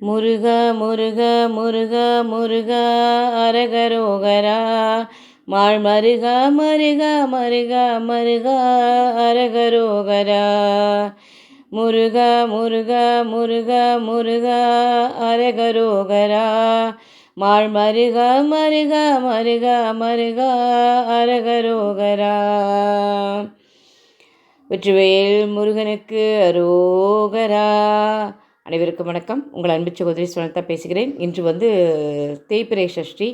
முருக முருக முருக முருக அரகரோகரா. மாள் மருக மருக மருக மருக அரகரோகரா. முருக முருக முருக முருக அரகரோகரா. மாள் மருக மருக மருக மருக அரகரோகரா. வெற்றிவேல் முருகனுக்கு அரோகரா. அனைவருக்கும் வணக்கம். உங்கள் அன்பு சகோதரி சுனத்தா பேசுகிறேன். இன்று வந்து தேய்பிரை சஷ்டி.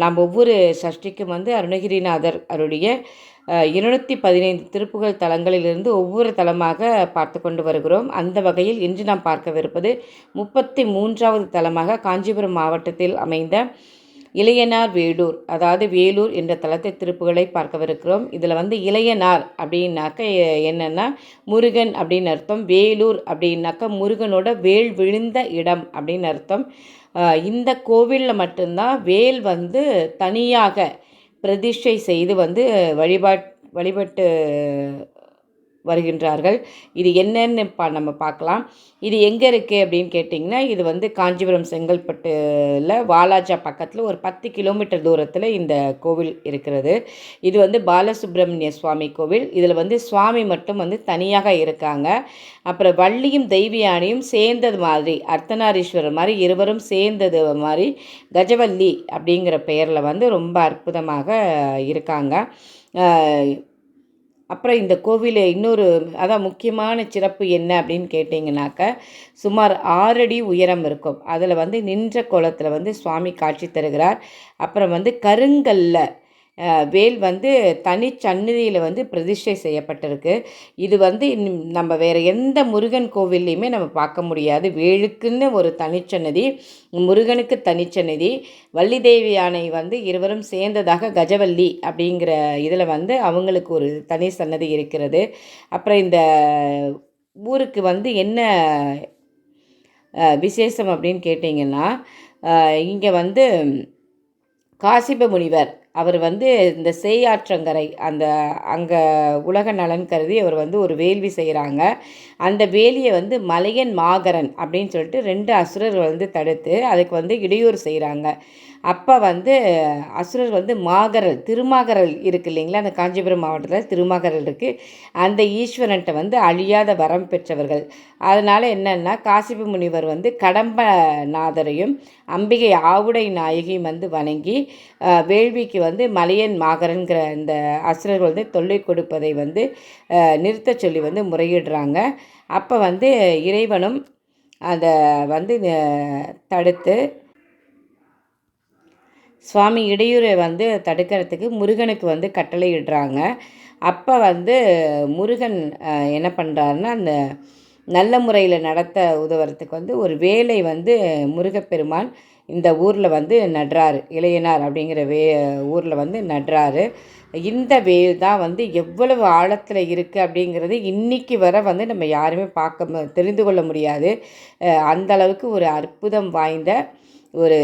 நாம் ஒவ்வொரு சஷ்டிக்கும் வந்து அருணகிரிநாதர் அவருடைய இருநூற்றி பதினைந்து திருப்புகழ் தலங்களிலிருந்து ஒவ்வொரு தலமாக பார்த்து கொண்டு வருகிறோம். அந்த வகையில் இன்று நாம் பார்க்கவிருப்பது முப்பத்தி மூன்றாவது தலமாக காஞ்சிபுரம் மாவட்டத்தில் அமைந்த இளையனார் வேலூர் அதாவது வேலூர் என்ற தலத்தை திருப்புகளை பார்க்கவிருக்கிறோம். இதில் வந்து இளையனார் அப்படின்னாக்க என்னென்னா முருகன் அப்படின்னு அர்த்தம் வேலூர் அப்படின்னாக்க முருகனோட வேல் விழுந்த இடம் அப்படின்னு அர்த்தம். இந்த கோவிலில் மட்டும்தான் வேல் வந்து தனியாக பிரதிஷ்டை செய்து வந்து வழிபாட் வழிபட்டு வருகின்றார்கள். இது என்னன்னு பா நம்ம பார்க்கலாம். இது எங்கே இருக்குது அப்படின்னு கேட்டிங்கன்னா இது வந்து காஞ்சிபுரம் செங்கல்பட்டுல வாலாஜா பக்கத்தில் ஒரு பத்து கிலோமீட்டர் தூரத்தில் இந்த கோவில் இருக்கிறது. இது வந்து பாலசுப்ரமணிய சுவாமி கோவில். இதில் வந்து சுவாமி மட்டும் வந்து தனியாக இருக்காங்க. அப்புறம் வள்ளியும் தெய்வியானியும் சேர்ந்தது மாதிரி அர்த்தநாரீஸ்வரர் மாதிரி இருவரும் சேர்ந்தது மாதிரி கஜவல்லி அப்படிங்கிற பெயரில் வந்து ரொம்ப அற்புதமாக இருக்காங்க. அப்புறம் இந்த கோவிலில் இன்னொரு அதான் முக்கியமான சிறப்பு என்ன அப்படின்னு கேட்டிங்கனாக்க சுமார் ஆறடி உயரம் இருக்கும். அதில் வந்து நின்ற கோலத்தில் வந்து சுவாமி காட்சி தருகிறார். அப்புறம் வந்து கருங்கல்லில் வேல் வந்து தனி சன்னதியில் வந்து பிரதிஷ்டை செய்யப்பட்டிருக்கு. இது வந்து நம்ம வேறு எந்த முருகன் கோவில்லையுமே நம்ம பார்க்க முடியாது. வேலுக்குன்னு ஒரு தனிச்சன்னதி முருகனுக்கு தனிச்சன்னதி வள்ளி தேவி யானை வந்து இருவரும் சேர்ந்ததாக கஜவல்லி அப்படிங்கிற இதில் வந்து அவங்களுக்கு ஒரு தனி சன்னதி இருக்கிறது. அப்புறம் இந்த ஊருக்கு வந்து என்ன விசேஷம் அப்படின்னு கேட்டிங்கன்னா இங்கே வந்து காசிப முனிவர் அவர் வந்து இந்த சேயாற்றங்கரை அந்த அங்கே உலக நலன் கருதி அவர் வந்து ஒரு வேள்வி செய்கிறாங்க அந்த வேலியை வந்து மலையன் மாகரன் அப்படின்னு சொல்லிட்டு ரெண்டு அசுரர்கள் வந்து தடுத்து அதுக்கு வந்து இடையூறு செய்கிறாங்க. அப்போ வந்து அசுரர் வந்து மாகரல் திருமாகரல் இருக்கு இல்லைங்களா? அந்த காஞ்சிபுரம் மாவட்டத்தில் திருமாகரல் இருக்குது அந்த ஈஸ்வரன்ட்ட வந்து அழியாத வரம் பெற்றவர்கள். அதனால் என்னென்னா காசிபு முனிவர் வந்து கடம்பநாதரையும் அம்பிகை ஆவுடை நாயகியும் வந்து வணங்கி வேள்விக்கு வந்து மலையன் மாகரன்கிற இந்த அசுரர்கள் வந்து தொல்லை கொடுப்பதை வந்து நிறுத்த நிறுத்தச் சொல்லி வந்து முறையிடுறாங்க. அப்போ வந்து இறைவனும் அதை வந்து தடுத்து சுவாமி இடையூரை வந்து தடுக்கிறதுக்கு முருகனுக்கு வந்து கட்டளையிடுறாங்க. அப்போ வந்து முருகன் அஹ், என்ன பண்ணுறாருன்னா அந்த நல்ல முறையில் நடத்த உதவுறதுக்கு வந்து ஒரு வேலை வந்து முருகப்பெருமான் இந்த ஊரில் வந்து நடுறாரு இளையனார் அப்படிங்கிற வே ஊரில் வந்து நடுறாரு. இந்த வேல் தான் வந்து எவ்வளவு ஆழத்தில் இருக்குது அப்படிங்கிறது இன்றைக்கி வரை வந்து நம்ம யாருமே பார்க்க மு- தெரிந்து கொள்ள முடியாது. அந்தளவுக்கு அந்த அளவுக்கு ஒரு அற்புதம் வாய்ந்த ஒரு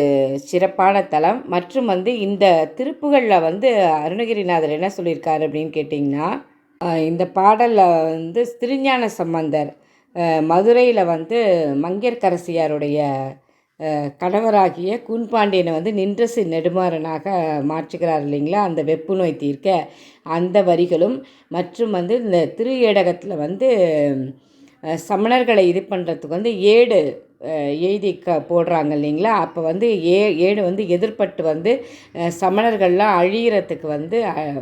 சிறப்பான தலம். மற்றும் வந்து இந்த திருப்புகளில் வந்து அருணகிரிநாதர் என்ன சொல்லியிருக்காரு அப்படின்னு கேட்டிங்கன்னா இந்த பாடலில் வந்து திருஞான சம்பந்தர் மதுரையில் வந்து மங்கையர்கரசியாருடைய கணவராகிய கூன்பாண்டியனை வந்து நின்றசு நெடுமாறனாக மாற்றுகிறார் இல்லைங்களா? அந்த வெப்பு நோய் தீர்க்க அந்த வரிகளும் மற்றும் வந்து இந்த திரு ஏடகத்தில் வந்து சமணர்களை இது பண்ணுறதுக்கு வந்து ஏடு எழுதி க போடுறாங்க இல்லைங்களா? அப்போ வந்து ஏ ஏடு வந்து எதிர்பட்டு வந்து சமணர்கள்லாம் அழியறதுக்கு வந்து அஹ்,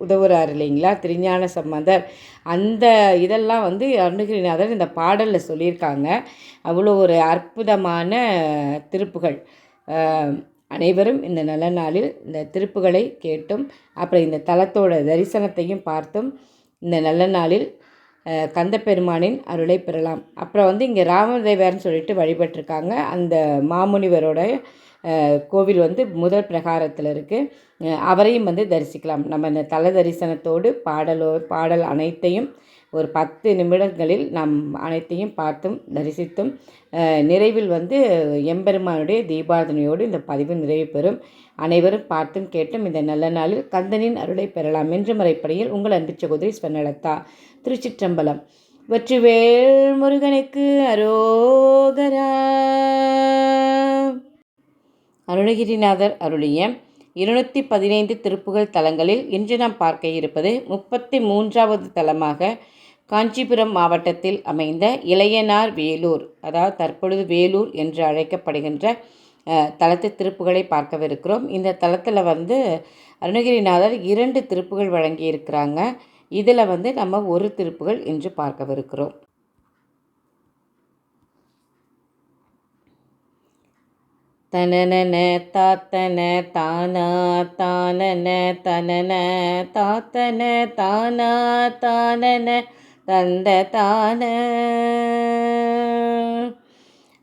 உதவுறாரு இல்லைங்களா? திருஞான சம்பந்தர். அந்த இதெல்லாம் வந்து அருணகிரிநாதர் இந்த பாடலில் சொல்லியிருக்காங்க. அவ்வளோ ஒரு அற்புதமான திருப்புகள். அனைவரும் இந்த நல்ல நாளில் இந்த திருப்புகளை கேட்டும் அப்புறம் இந்த தலத்தோட தரிசனத்தையும் பார்த்தும் இந்த நல்ல நாளில் கந்தப்பெருமானின் அருளை பெறலாம். அப்புறம் வந்து இங்கே ராமதேவர்னு சொல்லிட்டு வழிபட்டிருக்காங்க. அந்த மாமுனிவரோட கோவில் வந்து முதல் பிரகாரத்தில் இருக்குது அவரையும் வந்து தரிசிக்கலாம். நம்ம இந்த தல தரிசனத்தோடு பாடலோ பாடல் அனைத்தையும் ஒரு பத்து நிமிடங்களில் நாம் அனைத்தையும் பார்த்தும் தரிசித்தும் நிறைவில் வந்து எம்பெருமானுடைய தீபாரதனையோடு இந்த பதிவு நிறைவு பெறும். அனைவரும் பார்த்தும் கேட்டும் இந்த நல்ல நாளில் கந்தனின் அருளை பெறலாம் என்ற முறைப்படியில் உங்கள் அன்பு சகோதரி ஸ்வர்ணலதா திருச்சிற்றம்பலம். வெற்றிவேல் முருகனுக்கு அரோகரா. அருணகிரிநாதர் அருளிய இருநூற்றி பதினைந்து திருப்புகழ் தலங்களில் இன்று நாம் பார்க்க இருப்பது முப்பத்தி மூன்றாவது தலமாக காஞ்சிபுரம் மாவட்டத்தில் அமைந்த இளையனார் வேலூர் அதாவது தற்பொழுது வேலூர் என்று அழைக்கப்படுகின்ற தலத்து திருப்புகளை பார்க்கவிருக்கிறோம். இந்த தலத்தில் வந்து அருணகிரிநாதர் இரண்டு திருப்புகள் வழங்கியிருக்கிறாங்க. இதில் வந்து நம்ம ஒரு திருப்புகள் இன்று பார்க்கவிருக்கிறோம். தனனன தாத்தன தானா தானன தனன தாத்தன தானா தானன தந்த தான.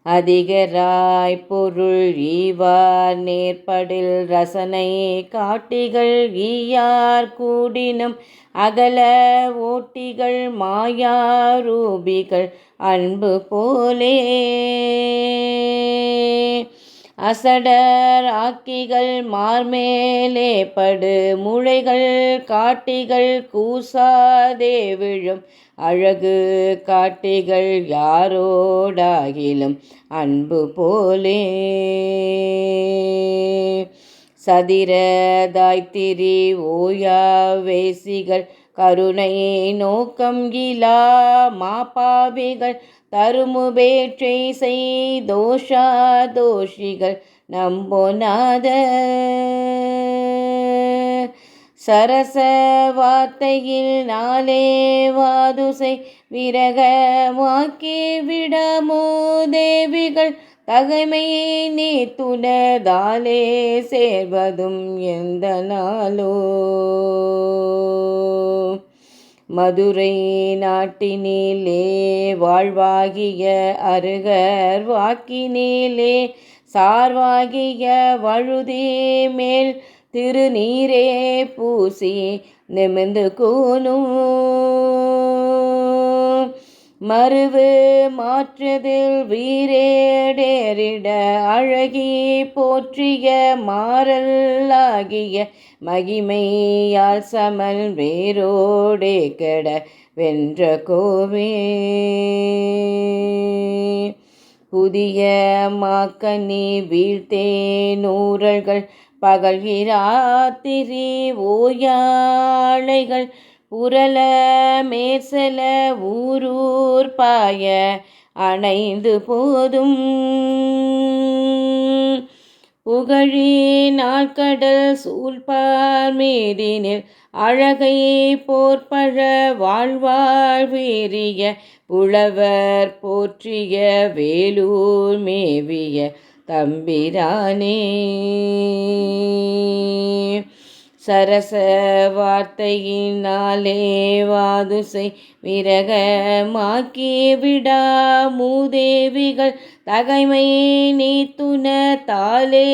அதிகராய் பொருள் ஈவார் நேர்படில் ரசனை காட்டிகள் ஈயார் கூடினும் அகல ஓட்டிகள் மாயாரூபிகள் அன்பு போலே. அசடர் ஆக்கிகள் மார்மேலே படு முளைகள் காட்டிகள் கூசாதே விழும். அழகு காட்டிகள் யாரோடாகிலும் அன்பு போலே. சதிரதாய்த்திரி ஓயா வேசிகள் கருணை நோக்கம் இலா மாபாவிகள் தருமுபேற்றை செய்தோஷா தோஷிகள் நம்போநாத சரச வார்த்தையில் நாளே வாதுசை விரகமாக்கி விடமோ தேவிகள் தகைமையை நீ துணதாலே சேர்வதும் எந்த நாளோ. மதுரை நாட்டினிலே வாழ்வாகிய அருகர் வாக்கினிலே சார்வாகிய வழுதே மேல் திருநீரே பூசி நிமிந்து கூனும் மறுவு மாற்றுதில் வீரேடேறிட அழகி போற்றிய மாறல்லாகிய மகிமையால் சமல் வேரோடே கெட வென்ற கோவே. புதிய மாக்கனி வீழ்த்தே நூறல்கள் பகல்கிறாத்திரி ஓயாளைகள் உரல மேசல ஊரூர் பாய அணைந்து போதும். புகழி நாட்கடல் சூழ்பார் மீதினில் அழகை போர்பழ வாழ்வாழ் வீரிய புலவர் போற்றிய வேலூர் மேவிய தம்பிரானே. சரச வார்த்தையினாலே வாதுசை விரகமாக்கி விடா மூதேவிகள் தகைமை துண தாலே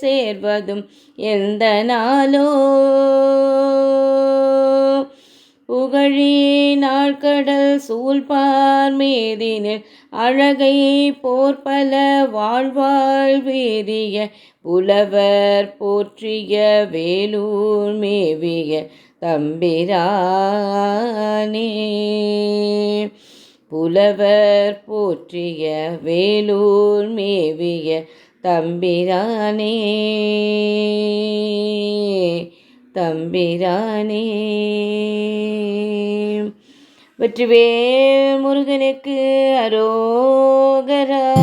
சேர்வதும் எந்த நாளோ புகழி நாட்கடல் சூழ்பார் மேதினில் அழகை போர்பல வாழ்வாழ் வீரிய புலவர் போற்றிய வேலூர் மேவிய தம்பிரானே. புலவர் போற்றிய வேலூர் மேவிய தம்பிரானே. தம்பிரானே. வெற்றிவேல் முருகனுக்கு அரோகரா.